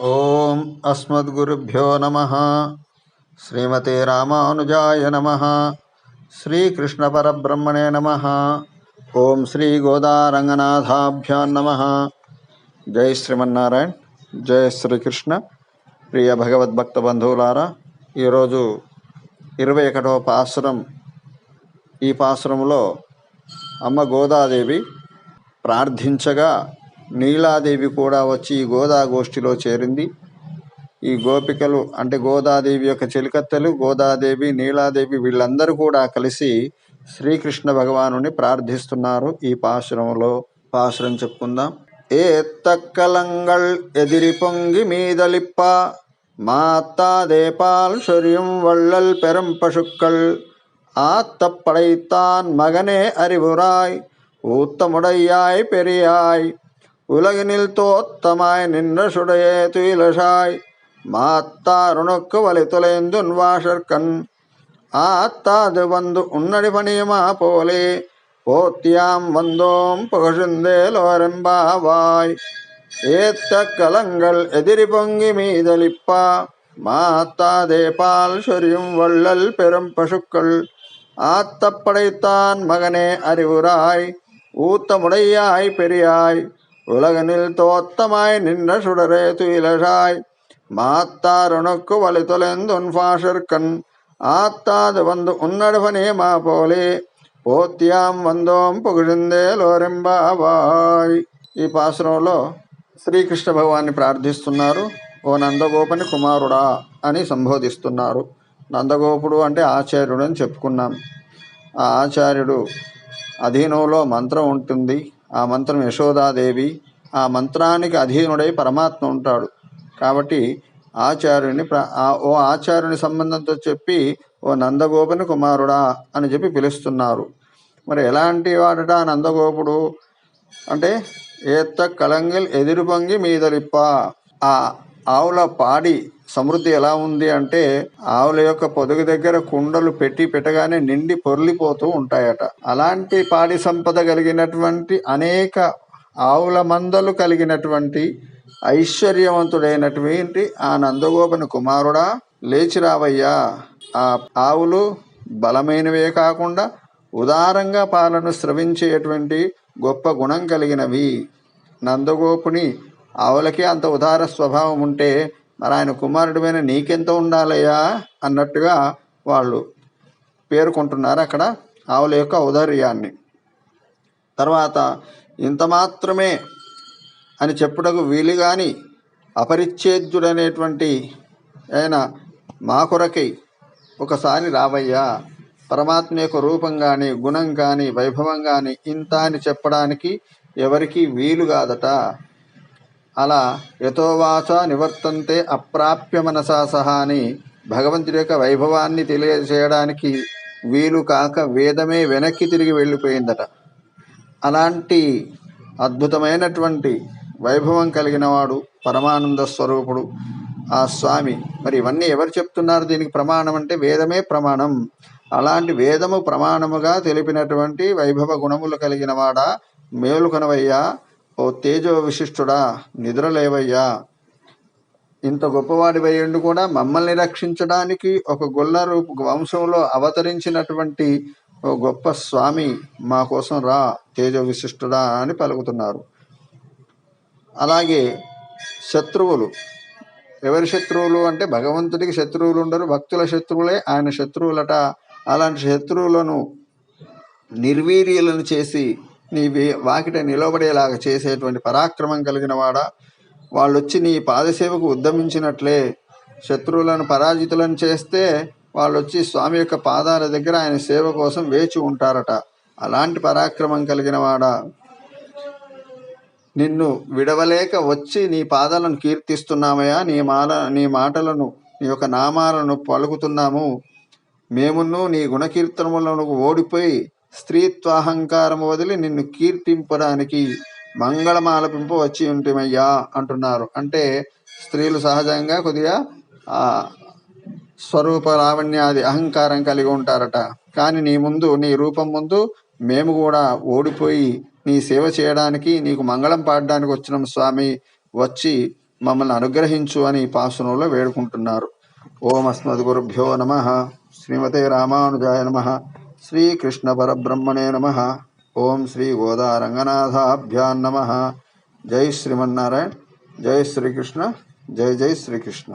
ఓం అస్మద్గురుభ్యో నమ. శ్రీమతే రామానుజాయ నమ. శ్రీకృష్ణ పరబ్రహ్మణే నమ. ఓం శ్రీ గోదారంగనాథాభ్యాం నమ. జై శ్రీమన్నారాయణ. జయ శ్రీకృష్ణ. ప్రియ భగవద్భక్త బంధువులారా ఈరోజు ఇరవై ఒకటవ పాసురం. ఈ పాసురంలో అమ్మ గోదాదేవి ప్రార్థించగా నీలాదేవి కూడా వచ్చి ఈ గోదా గోష్ఠిలో చేరింది ఈ గోపికలు అంటే గోదాదేవి యొక్క చెలికత్తెలు గోదాదేవి నీలాదేవి వీళ్ళందరూ కూడా కలిసి శ్రీకృష్ణ భగవానుని ప్రార్థిస్తున్నారు ఈ పాశురంలో పాశురం చెప్పుకుందాం ఏ తక్కలంగల్ ఎదిరి పొంగి మీదలిప్ప மாத்தாதேபால் சொரியும் வள்ளல் பெரும் பசுக்கள் ஆத்தப்படைத்தான் மகனே அறிவுராய் ஊத்தமுடையாய் பெரியாய் உலகினில் தோத்தமாய் நின்ற சுடையே துயிலசாய் மாத்தாருணுக்கு வலி தொலைந்துன் வாசற்கண். ஆத்தாது வந்து உன்னடி பணியுமா போலே போத்தியாம் வந்தோம் புகழ்ந்தேலோரெம்பாவாய் ஏத்த கலங்கள் எதிரி பொங்கி மீதளிப்பா மாத்தாதே பால் சொரியும் வள்ளல் பெரும் பசுக்கள். ஆத்தப்படைத்தான் மகனே அறிவுராய் ஊத்தமுடையாய் பெரியாய். உலகனில் தோத்தமாய் நின்ற சுடரே துயிலசாய் மாத்தாருனுக்கு வலி தொலைந்துன் பாஷர்கண் ஆத்தாது வந்து உன்னடுவனே மா போலே పోత్యాం వందోం పొగిడిందే లోరెంబావాయ్ ఈ పాసురంలో శ్రీకృష్ణ భగవాన్ని ప్రార్థిస్తున్నారు ఓ నందగోపని కుమారుడా అని సంబోధిస్తున్నారు నందగోపుడు అంటే ఆచార్యుడు అని చెప్పుకున్నాం ఆ ఆచార్యుడు అధీనంలో మంత్రం ఉంటుంది ఆ మంత్రం యశోదాదేవి ఆ మంత్రానికి అధీనుడై పరమాత్మ ఉంటాడు. కాబట్టి ఆచార్యుని ఓ ఆచార్యుని సంబంధంతో చెప్పి ఓ నందగోపుని కుమారుడా అని చెప్పి పిలుస్తున్నారు. మరి ఎలాంటి వాడట నందగోపుడు? అంటే ఏత్త కలంగిల్ ఎదురు పొంగి మీదలిప్ప. ఆ ఆవుల పాడి సమృద్ధి ఎలా ఉంది అంటే ఆవుల యొక్క పొదుగు దగ్గర కుండలు పెట్టి పెట్టగానే నిండి పొర్లిపోతూ ఉంటాయట. అలాంటి పాడి సంపద కలిగినటువంటి అనేక ఆవుల మందలు కలిగినటువంటి ఐశ్వర్యవంతుడైనటువంటి ఆ నందగోపని కుమారుడా లేచి రావయ్యా. ఆ ఆవులు బలమైనవే కాకుండా ఉదారంగా పాలను స్రవించేటువంటి గొప్ప గుణం కలిగినవి. నందగోపుని ఆవులకి అంత ఉదార స్వభావం ఉంటే మరి ఆయన కుమారుడిపైన నీకెంత ఉండాలయ్యా అన్నట్టుగా వాళ్ళు పేర్కొంటున్నారు అక్కడ ఆవుల యొక్క ఔదార్యాన్ని. తర్వాత ఇంత మాత్రమే అని చెప్పుటకు వీలు కానీ అపరిచ్ఛేద్యుడనేటువంటి ఆయన మా కొరకై ఒకసారి రావయ్యా పరమాత్మ యొక్క రూపం కానీ గుణం కానీ వైభవం కానీ ఇంత అని చెప్పడానికి ఎవరికి వీలు కాదట. అలా యథోవాస నివర్తంతే అప్రాప్య మనసా సహా అని భగవంతుడి యొక్క వైభవాన్ని తెలియజేయడానికి వీలు కాక వేదమే వెనక్కి తిరిగి వెళ్ళిపోయిందట. అలాంటి అద్భుతమైనటువంటి వైభవం కలిగిన వాడు పరమానంద స్వరూపుడు. ఆ స్వామి మరి ఇవన్నీ ఎవరు చెప్తున్నారు? దీనికి ప్రమాణం అంటే వేదమే ప్రమాణం. అలాంటి వేదము ప్రమాణముగా తెలిపినటువంటి వైభవ గుణములు కలిగిన వాడా మేలుకొనవయ్యా. ఓ తేజో విశిష్టుడా నిద్రలేవయ్యా. ఇంత గొప్పవాడి ఉండి కూడా మమ్మల్ని రక్షించడానికి ఒక గొల్ల రూపు వంశంలో అవతరించినటువంటి ఓ గొప్ప స్వామి మా కోసం రా తేజో విశిష్టుడా అని పలుకుతున్నారు. అలాగే శత్రువులు. ఎవరి శత్రువులు అంటే భగవంతుడికి శత్రువులు ఉండరు భక్తుల శత్రువులే ఆయన శత్రువులట. అలాంటి శత్రువులను నిర్వీర్యులను చేసి నీ వాకిట నిలబడేలాగా చేసేటువంటి పరాక్రమం కలిగిన వాడా. వాళ్ళు వచ్చి నీ పాదసేవకు ఉద్దమించినట్లే శత్రువులను పరాజితులను చేస్తే వాళ్ళు వచ్చి స్వామి యొక్క పాదాల దగ్గర ఆయన సేవ కోసం వేచి ఉంటారట. అలాంటి పరాక్రమం కలిగిన వాడా. నిన్ను విడవలేక వచ్చి నీ పాదాలను కీర్తిస్తున్నామయ్యా. నీ మాల నీ మాటలను నీ యొక్క నామాలను పలుకుతున్నాము. మేమును నీ గుణకీర్తనములను ఓడిపోయి స్త్రీత్వాహంకారం వదిలి నిన్ను కీర్తింపడానికి మంగళమాలపింపు వచ్చి ఉంటిమయ్యా అంటున్నారు. అంటే స్త్రీలు సహజంగా కొద్దిగా ఆ స్వరూప లావణ్యాది అహంకారం కలిగి ఉంటారట. కానీ నీ ముందు నీ రూపం ముందు మేము కూడా ఓడిపోయి నీ సేవ చేయడానికి నీకు మంగళం పాడడానికి వచ్చినాం స్వామి. వచ్చి మమ్మల్ని అనుగ్రహించు అని ఈ పాసునంలో వేడుకుంటున్నారు. ఓం అస్మద్గురుభ్యో నమ. శ్రీమతే రామానుజాయ నమ. శ్రీకృష్ణ పరబ్రహ్మణే నమ ఓం శ్రీ గోదారంగనాథాభ్యాం నమ జై శ్రీమన్నారాయణ జై శ్రీకృష్ణ జై జై శ్రీకృష్ణ